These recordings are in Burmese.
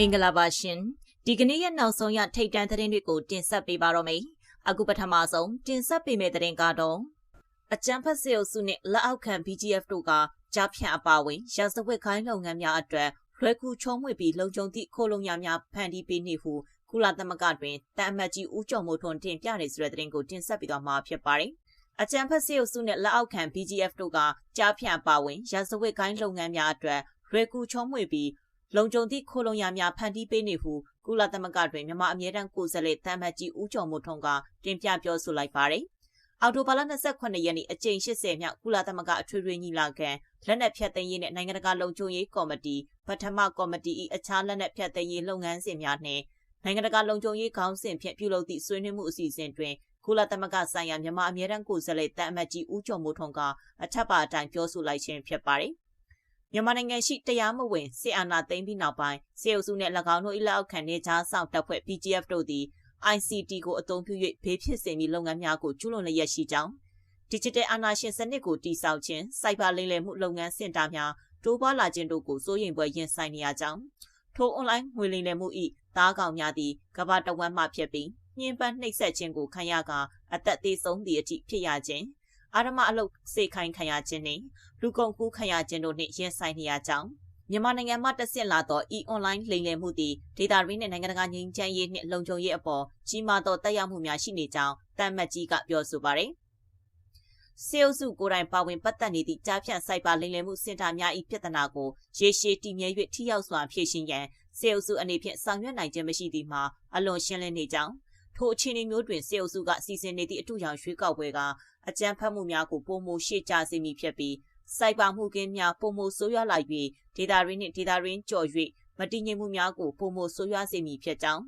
မင်္ဂလာပါရှင်ဒီကနေ့ရဲ့နောက်ဆုံးရထိတ်တန့်သတင်းတွေကိုတင်ဆက်ပေးပါတော့မယ်အခုပထမဆုံးတင်ဆက်ပေးမယ့်သတင်းကတော့အကြံဖတ်စေအုပ်စုနဲ့လက်အောက်ခံ BGF တို့ကကြားဖြန့်အပါဝင်ရာဇဝတ်ခိုင်းလုပ်ငန်းများအတွက်လွယ်ကူချုံးမွေပြီးလုံခြုံသည့်ခိုးလုံရများဖန်တီးပေးနေဟုကုလသမဂ္ဂတွင်တန်အမတ်ကြီးဦးကျော်မိုးထွန်းတင်ပြနေဆိုတဲ့သတင်းကိုတင်ဆက်ပေးသွားမှာဖြစ်ပါတယ်အကြံဖတ်စေအုပ်စုနဲ့လက်အောက်ခံ BGF တို့ကကြားဖြန့်အပါဝင်ရာဇဝတ်ခိုင်းလုပ်ငန်းများအတွက်လွယ်ကူချုံးမွေပြီး လုံခြုံသည့်ခိုလုံရများဖန်တီးပေးနေဟုကုလသမဂ္ဂတွင်မြန်မာအမြဲတမ်းကိုယ်စားလှယ်တမ်မတ်ကြီးဦးကျော်မိုးထွန်းကတင်ပြပြောဆိုလိုက်ပါတယ်။အော်တိုဘာလ28ရက်နေ့အကြိမ်80မြောက်ကုလသမဂ္ဂအထွေထွေညီလာခံလက်နက်ဖြတ်သိမ်းရေးနဲ့နိုင်ငံတကာလုံခြုံရေးကော်မတီပထမကော်မတီ၏အခြားလက်နက်ဖြတ်သိမ်းရေးလုပ်ငန်းစဉ်များနှင့်နိုင်ငံတကာလုံခြုံရေးခေါင်းစဉ်ဖြင့်ပြုလုပ်သည့်ဆွေးနွေးမှုအစီအစဉ်တွင်ကုလသမဂ္ဂဆိုင်ရာမြန်မာအမြဲတမ်းကိုယ်စားလှယ်တမ်အမတ်ကြီးဦးကျော်မိုးထွန်းကအထက်ပါအတိုင်းပြောဆိုလိုက်ခြင်းဖြစ်ပါတယ်။ မြန်မာနိုင်ငံရှိတရားမဝင်စစ်အာဏာသိမ်းပြီးနောက်ပိုင်းစေအုပ်စုနဲ့၎င်းတို့၏လက်အောက်ခံနေကြားဆောင်တပ်ဖွဲ့ PGF တို့သည် ICT ကိုအသုံးပြု၍ဘေးဖြစ်စေမည့်လုပ်ငန်းများကိုကျူးလွန်လျက်ရှိကြောင်း Digital အာဏာရှင်စနစ်ကိုတည်ဆောက်ခြင်းစိုက်ဘာလိမ်လည်မှုလုပ်ငန်းစင်တာများတိုးပွားလာခြင်းတို့ကိုစိုးရိမ်ပွဲရင်ဆိုင်နေရကြောင်းထို online ငွေလိမ်လည်မှု၏သားကောင်များသည်ကမ္ဘာတဝန်းမှဖြစ်ပြီးညှဉ်းပန်းနှိပ်စက်ခြင်းကိုခံရကာအသက်သေးဆုံးသည့်အထိဖြစ်ရခြင်း အာရမအလုတ်စေခိုင်းခံရခြင်းနှင့်လူကုန်ကူးခံရခြင်းတို့နှင့်ရင်ဆိုင်နေရကြောင်းမြန်မာနိုင်ငံမှာတဆင့်လာသော e-online လိမ်လည်မှုသည်ဒေတာရင်းနှင့်နိုင်ငံတကာငြိမ်းချမ်းရေးနှင့်လုံခြုံရေးအပေါ်ကြီးမားသောတက်ရောက်မှုများရှိနေကြောင်းတမ်မတ်ကြီးကပြောဆိုပါရယ်စေအုပ်စုကိုယ်တိုင်ပါဝင်ပတ်သက်နေသည့်ကြားဖြန့်စိုက်ပါလိမ်လည်မှုစင်တာများ၏ပြဿနာကိုရေရှည်တည်မြဲ၍ထိရောက်စွာဖြေရှင်းရန်စေအုပ်စုအနေဖြင့်ဆောင်ရွက်နိုင်ခြင်းမရှိသည်မှာအလွန်ရှင်းလင်းနေကြောင်းထိုအခြေအနေမျိုးတွင်စေအုပ်စုကစီစဉ်နေသည့်အထူးရောင်ရွှေကောက်ပွဲကအကြမ်းဖက်မှုများကိုပုံမရှေ့ကျစေမိဖြစ်ပြီးစိုက်ပါမှုကင်းများပုံမဆိုးရွားလာ၍ဒေတာရင်းနှင့်ဒေတာရင်းကြော်၍မတည်ငြိမ်မှုများကိုပုံမဆိုးရွားစေမိဖြစ်ကြောင်း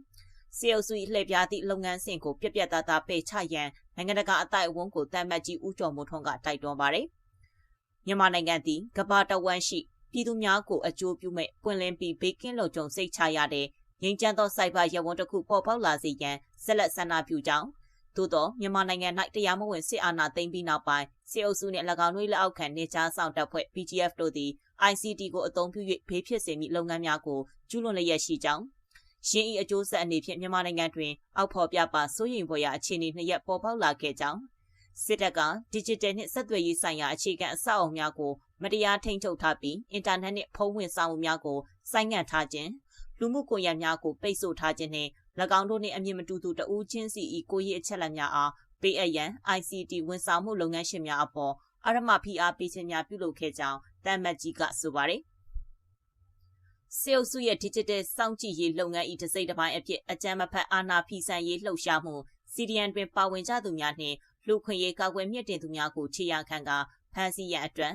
စေအုပ်စု၏လှည့်ပြားသည့်လုပ်ငန်းစဉ်ကိုပြက်ပြက်သားသားပယ်ချရန်နိုင်ငံတကာအတိုက်အဝန်းကိုတမ်းမတ်ကြီးဦးကျော်မိုးထွန်းကတိုက်တွန်းပါတယ်။မြန်မာနိုင်ငံသည်ကမ္ဘာတဝန်းရှိပြည်သူများကိုအကျိုးပြုမဲ့ပွင့်လင်းပြီးဘေးကင်းလုံခြုံစိတ်ချရတဲ့ငြိမ်းချမ်းသောစိုက်ပါရဝန်းတစ်ခုပေါ်ပေါက်လာစေရန်ဆက်လက်ဆန္ဒပြုကြောင်း သို့သောမြန်မာနိုင်ငံ၌တရားမဝင်စစ်အာဏာသိမ်းပြီးနောက်ပိုင်းစစ်အုပ်စုနှင့်၎င်းတို့လက်အောက်ခံနေကြားဆောင်တပ်ဖွဲ့ PGF တို့သည် ICT ကိုအသုံးပြု၍ဘေးဖြစ်စေမည့်လုပ်ငန်းများကိုကျူးလွန်လျက်ရှိကြောင်းရင်းဤအကျိုးဆက်အနေဖြင့်မြန်မာနိုင်ငံတွင်အောက်ဖော်ပြပါစိုးရိမ်ဖွယ်ရာအခြေအနေနှစ်ရပ်ပေါ်ပေါက်လာခဲ့ကြောင်းစစ်တပ်က digital နှင့်ဆက်သွယ်ရေးဆိုင်ရာအခြေခံအဆောက်အအုံများကိုမတရားထိန်းချုပ်ထားပြီးအင်တာနက်နှင့်ဖုန်းဝင်ဆောင်မှုများကိုဆိုင်းငံ့ထားခြင်းလူမှုကွန်ရက်များကိုပိတ်ဆို့ထားခြင်းနှင့်၎ င်းတို့နှင့်အမြင့်မတူသူတဦးချင်းစီ၏ကိုရေးအချက်လက်များအားပေးအပ်ရန် ICT ဝန်ဆောင်မှုလုပ်ငန်းရှင်များအပေါ်အရမဖိအားပေးခြင်းများပြုလုပ်ခဲ့ကြောင်းတမ်မတ်ကြီးကဆိုပါတယ်စေအုပ်စုရဲ့ digital စောင့်ကြည့်ရေးလုပ်ငန်းဤတစ်စိတ်တစ်ပိုင်းအဖြစ်အကြမ်းမဖက်အာဏာဖီဆန်ရေးလှုပ်ရှားမှု CDN တွင်ပါဝင်ကြသူများနှင့်လူခွင့်ရေးကာကွယ်မြင့်တင်သူများကိုခြေရာခံကဖမ်းဆီးရန်အတွက်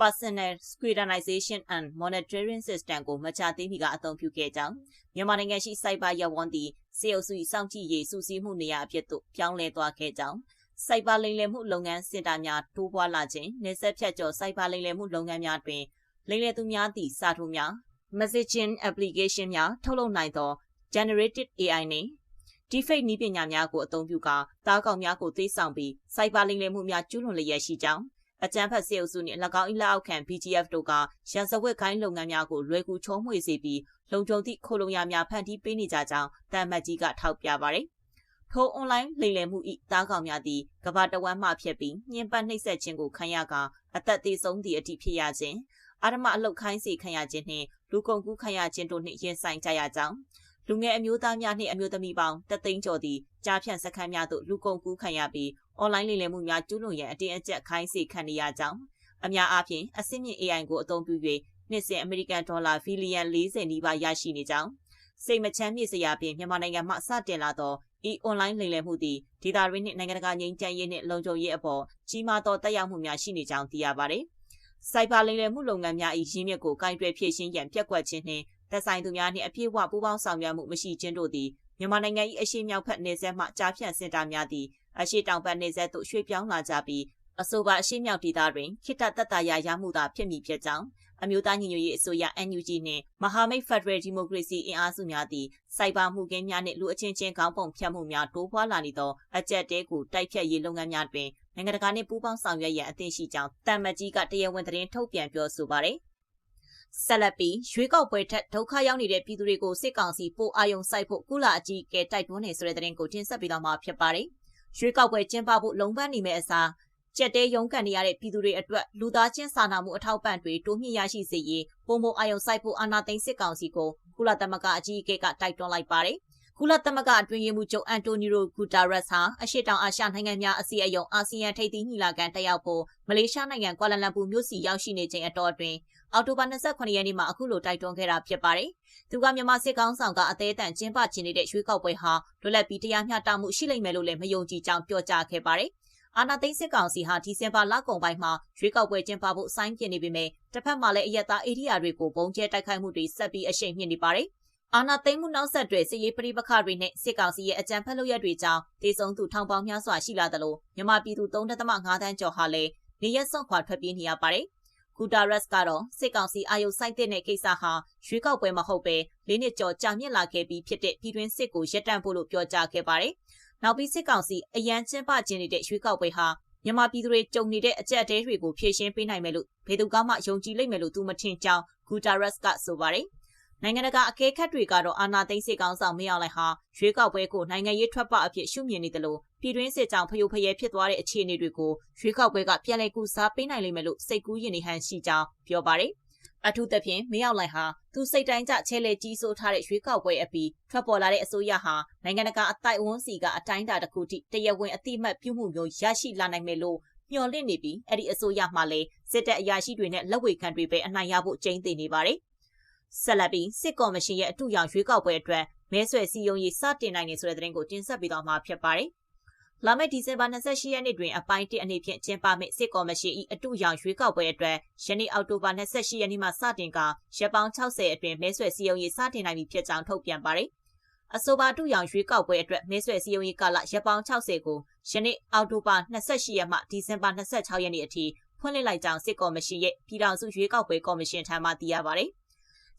Personal Scrutinization and Monitoring System ကိုမချသေးမီကအသုံးပြုခဲ့ကြောင်းမြန်မာနိုင်ငံရှိစိုက်ဘာရဝန်သည်စေအုပ်စု၏စောင့်ကြည့်ရေးစူးစီးမှုနေရာအဖြစ်သို့ပြောင်းလဲသွားခဲ့ကြောင်းစိုက်ဘာလိမ်လည်မှုလုပ်ငန်းစင်တာများတိုးပွားလာခြင်းနေဆက်ဖြတ်ကျော်စိုက်ဘာလိမ်လည်မှုလုပ်ငန်းများတွင်လိမ်လည်သူများသည့်စာထိုးများ messaging application များထုတ်လုပ်နိုင်သော generated AI နှင့် deepfake နည်းပညာများကိုအသုံးပြုကာတားကောင်များကိုသိဆောင်ပြီးစိုက်ဘာလိမ်လည်မှုများကျူးလွန်လျက်ရှိကြောင်း အကြမ်းဖက်စေအုပ်စုနှင့်၎င်း၏လက်အောက်ခံ BGF တို့ကရန်စဝက်ခိုင်းလုပ်ငန်းများကိုလွယ်ကူချုံးမွေစေပြီးလုံခြုံသည့်ခိုလုံရများဖန်တီးပေးနေကြကြောင်းတမ်မတ်ကြီးကထောက်ပြပါရယ်ထိုအွန်လိုင်းလိမ်လည်မှု၏တားကောင်များသည်ကဘာတဝမ်းမှဖြစ်ပြီးညှဉ်းပန်းနှိပ်စက်ခြင်းကိုခံရကာအသက်သေးဆုံးသည့်အထိဖြစ်ရခြင်းအာရမအလုတ်ခိုင်းစေခံရခြင်းနှင့်လူကုန်ကူးခံရခြင်းတို့နှင့်ရင်ဆိုင်ကြရကြောင်း လူငယ်အမျိုးသားများနှင့်အမျိုးသမီးပေါင်းတသိန်းကျော်သည်ကြားဖြန့်စခန်းများသို့လူကုန်ကူးခံရပြီးအွန်လိုင်းလိမ်လည်မှုများကျူးလွန်ရန်အတင်းအကျပ်ခိုင်းစေခံနေရကြောင်းအများအားဖြင့်အဆင့်မြင့် AI ကိုအသုံးပြု၍နှစ်စဉ်အမေရိကန်ဒေါ်လာဘီလီယံ40နီးပါးရရှိနေကြောင်းစိတ်မချမ်းမြေ့စရာဖြင့်မြန်မာနိုင်ငံမှစတင်လာသောဤအွန်လိုင်းလိမ်လည်မှုသည်ဒေတာရင်းနှင့်နိုင်ငံတကာငြိမ်းချမ်းရေးနှင့်လုံခြုံရေးအပေါ်ကြီးမားသောတက်ရောက်မှုများရှိနေကြောင်းသိရပါသည်။စိုက်ဘာလိမ်လည်မှုလုပ်ငန်းများ၏ရင်းမြစ်ကိုကင်တွယ်ဖြည့်ရှင်းရန်ပြက်ကွက်ခြင်းနှင့် သက်ဆိုင်သူများနှင့်အပြည့်အဝပူးပေါင်းဆောင်ရွက်မှုမရှိခြင်းတို့သည်မြန်မာနိုင်ငံ၏အရှိမြောက်ဖက်နေဆက်မှကြားဖြန့်စင်တာများသည့်အရှိတောင်ဘက်နေဆက်သို့ရွှေ့ပြောင်းလာကြပြီးအဆိုပါအရှိမြောက်ဒေသတွင်ခိတတတရရမှုသာဖြစ်မည်ဖြစ်ကြောင်းအမျိုးသားညီညွတ်ရေးအစိုးရ NUG နှင့်မဟာမိတ်ဖက်ဒရယ်ဒီမိုကရေစီအင်အားစုများသည်စိုက်ဘာမှုကင်းများနှင့်လူအချင်းချင်းခေါင်းပုံဖြတ်မှုများတိုးပွားလာနေသောအကြက်တဲကိုတိုက်ဖြတ်ရေးလုပ်ငန်းများတွင်နိုင်ငံတကာနှင့်ပူးပေါင်းဆောင်ရွက်ရန်အသင့်ရှိကြောင်းတမ်မတ်ကြီးကတရားဝင်သတင်းထုတ်ပြန်ပြောဆိုပါရယ် ဆက်လက်ပြီးရွေးကောက်ပွဲထက်ဒုက္ခရောက်နေတဲ့ပြည်သူတွေကိုစစ်ကောင်စီပိုအာယုံစိုက်ဖို့ကုလအကြီးအကဲတိုက်တွန်းနေဆိုတဲ့သတင်းကိုတင်ဆက်ပေးတော့မှာဖြစ်ပါတယ်။ရွေးကောက်ပွဲကျင်းပဖို့လုံပန်းနေမဲ့အစားကြက်တဲရုံးကန်နေရတဲ့ပြည်သူတွေအတွက်လူသားချင်းစာနာမှုအထောက်ပံ့တွေတိုးမြင့်ရရှိစေရေးပုံမအာယုံစိုက်ဖို့အာဏာသိမ်းစစ်ကောင်စီကိုကုလသမဂ္ဂအကြီးအကဲကတိုက်တွန်းလိုက်ပါတယ်။ ကုလသမဂ္ဂအတွင်းရေးမှူးချုပ်အန်တိုနီယိုဂူတာရက်စ်ဟာအရှေ့တောင်အာရှနိုင်ငံများအစည်းအရုံးအာဆီယံထိပ်သီးညီလာခံတက်ရောက်ဖို့မလေးရှားနိုင်ငံကွာလာလမ်ပူမြို့စီရောက်ရှိနေချိန်အတော်အတွင်းအောက်တိုဘာ28ရက်နေ့မှာအခုလိုတိုက်တွန်းခဲ့တာဖြစ်ပါတယ်။သူကမြန်မာစစ်ကောင်ဆောင်ကအသေးအံကျင်းပကျင်းနေတဲ့ရွှေကောက်ပွဲဟာလွတ်လပ်ပြီးတရားမျှတမှုရှိလိမ့်မယ်လို့လည်းမယုံကြည်ကြောင်းပြောကြားခဲ့ပါတယ်။အာနာသိန်းစစ်ကောင်စီဟာဒီဇင်ဘာလကုန်ပိုင်းမှာရွေးကောက်ပွဲကျင်းပဖို့စိုင်းပြနေပေမဲ့တစ်ဖက်မှာလည်းအယက်သားအေရီယာတွေကိုပုံကျဲတိုက်ခိုက်မှုတွေဆက်ပြီးအရှိန်မြင့်နေပါတယ်။ အာနာသိန်းမှုနောက်ဆက်တွဲစစ်ရေးပဋိပက္ခတွေနဲ့စစ်ကောင်စီရဲ့အကြမ်းဖက်လုပ်ရက်တွေကြောင့်ဒေဆုံးသူထောင်ပေါင်းများစွာရှိလာတယ်လို့မြန်မာပြည်သူ3.5တန်းကျော်ဟာလည်းနေရက်ဆောင်ခွာထွက်ပြေးနေရပါတယ်။ဂူတာရက်စ်ကတော့စစ်ကောင်စီအာယုစိုက်တဲ့ကိစ္စဟာရွေးကောက်ပွဲမဟုတ်ပဲလေးနှစ်ကျော်ကြာမြင့်လာခဲ့ပြီးဖြစ်တဲ့ပြည်တွင်းစစ်ကိုရပ်တန့်ဖို့လို့ပြောကြားခဲ့ပါတယ်။နောက်ပြီးစစ်ကောင်စီအရန်ကျင်းပကျင်းနေတဲ့ရွေးကောက်ပွဲဟာမြန်မာပြည်သူတွေကြုံနေတဲ့အကြက်အတဲတွေကိုဖြေရှင်းပေးနိုင်မယ်လို့ဘယ်သူမှယုံကြည်လိမ့်မယ်လို့သူမထင်ကြောင်းဂူတာရက်စ်ကဆိုပါတယ်။ နိုင်ငံတကာအကဲခတ်တွေကတော့အာနာသိန်းစစ်ကောင်ဆောင်မရောက်လိုက်ဟာရွေးကောက်ပွဲကိုနိုင်ငံရေးထွက်ပအဖြစ်ရှုမြင်နေတယ်လို့ပြည်တွင်းစစ်ကြောင့်ဖယိုဖယဲဖြစ်သွားတဲ့အခြေအနေတွေကိုရွေးကောက်ပွဲကပြန်လည်ကူစားပေးနိုင်လိမ့်မယ်လို့စိတ်ကူးယဉ်နေဟန်ရှိကြောင်းပြောပါတယ်။အထူးသဖြင့်မရောက်လိုက်ဟာသူစိတ်တိုင်းကျချဲလေကြီးစိုးထားတဲ့ရွေးကောက်ပွဲအပြီးထွက်ပေါ်လာတဲ့အစိုးရဟာနိုင်ငံတကာအတိုက်အဝန်းစီကအတိုင်းအတာတစ်ခုထိတရဝင်အတိမတ်ပြုမှုမျိုးရရှိလာနိုင်မယ်လို့မျှော်လင့်နေပြီးအဲ့ဒီအစိုးရမှလည်းစစ်တပ်အရာရှိတွေနဲ့လက်ဝေခံတွေပဲအနိုင်ရဖို့ကြိမ်းသိနေပါတယ်။ ဆက်လက်ပြီးစစ်ကော်မရှင်ရဲ့အထူးရောင်ရွေးကောက်ပွဲအတွက်မဲဆွယ်စည်းရုံးရေးစတင်နိုင်နေဆိုတဲ့သတင်းကိုတင်ဆက်ပေးတော့မှာဖြစ်ပါတယ်။လာမယ့်ဒီဇင်ဘာ28ရက်နေ့တွင်အပိုင်း1အနေဖြင့်ကျင်းပမယ့်စစ်ကော်မရှင်၏အတူရောင်ရွေးကောက်ပွဲအတွက်ယနေ့အောက်တိုဘာ28ရက်နေ့မှစတင်ကရက်ပေါင်း60အတွင်းမဲဆွယ်စည်းရုံးရေးစတင်နိုင်ပြီဖြစ်ကြောင်းထုတ်ပြန်ပါတယ်။အဆိုပါတူရောင်ရွေးကောက်ပွဲအတွက်မဲဆွယ်စည်းရုံးရေးကာလရက်ပေါင်း60ကိုယနေ့အောက်တိုဘာ28ရက်မှဒီဇင်ဘာ26ရက်နေ့အထိဖွင့်လှစ်လိုက်ကြောင်းစစ်ကော်မရှင်ရဲ့ပြည်ထောင်စုရွေးကောက်ပွဲကော်မရှင်ထံမှသိရပါတယ်။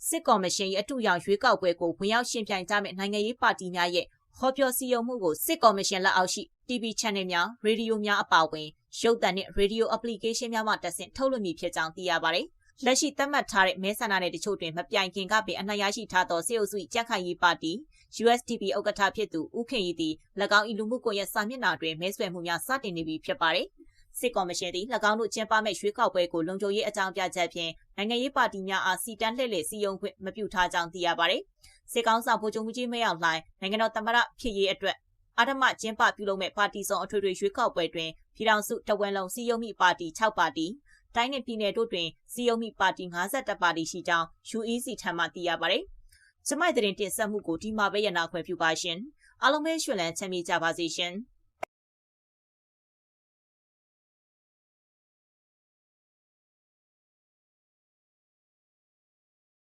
စစ်ကော်မရှင်ရဲ့အတူရောင်ရွေးကောက်ပွဲကိုဝင်ရောက်ရှင်ပြိုင်ကြမယ့်နိုင်ငံရေးပါတီများရဲ့ဟောပြောစည်းရုံးမှုကိုစစ်ကော်မရှင်လက်အောက်ရှိ TV channel များရေဒီယိုများအပါအဝင်ရုပ်သံနဲ့ရေဒီယို application များမှတက်ဆင့်ထုတ်လွှင့်မည်ဖြစ်ကြောင်းသိရပါတယ်။လက်ရှိသတ်မှတ်ထားတဲ့မဲဆန္ဒနယ်တချို့တွင်မပြိုင်ခင်ကပင်အနိုင်ရရှိထားသောစေအုပ်စုကြက်ခိုင်ရေးပါတီ USDP ဥက္ကဋ္ဌဖြစ်သူဦးခင်ရီသည်၎င်း၏လူမှုကွန်ရက်စာမျက်နှာတွင်မဲဆွယ်မှုများစတင်နေပြီဖြစ်ပါတယ်။စစ်ကော်မရှင်သည်၎င်းတို့ကျင်းပမဲ့ရွေးကောက်ပွဲကိုလုံခြုံရေးအကြောင်းပြချက်ဖြင့် နိုင်ငံရေးပါတီများအားစီတန်းလှည့်လည်စည်းရုံးခွင့်မပြုထားကြောင်းသိရပါတယ်။စစ်ကောင်ဆောင်ဗိုလ်ချုပ်မှုကြီးမရောက်လှိုင်းနိုင်ငံတော်သမ္မတဖြစ်ရေးအတွက်အာဓမကျင်းပပြုလုပ်မဲ့ပါတီဆောင်အထွေထွေရွေးကောက်ပွဲတွင်ပြည်ထောင်စုတဝန်လုံးစီယုံမိပါတီ6ပါတီတိုင်းနယ်ပြည်နယ်တို့တွင်စီယုံမိပါတီ52ပါတီရှိကြောင်း UEC ထံမှသိရပါတယ်။ကျမိုက်တဲ့တင်ဆက်မှုကိုဒီမှာပဲရနာခွင့်ပြုပါရှင်။အားလုံးပဲရှင်လန်းချမ်းမြေ့ကြပါစေရှင်။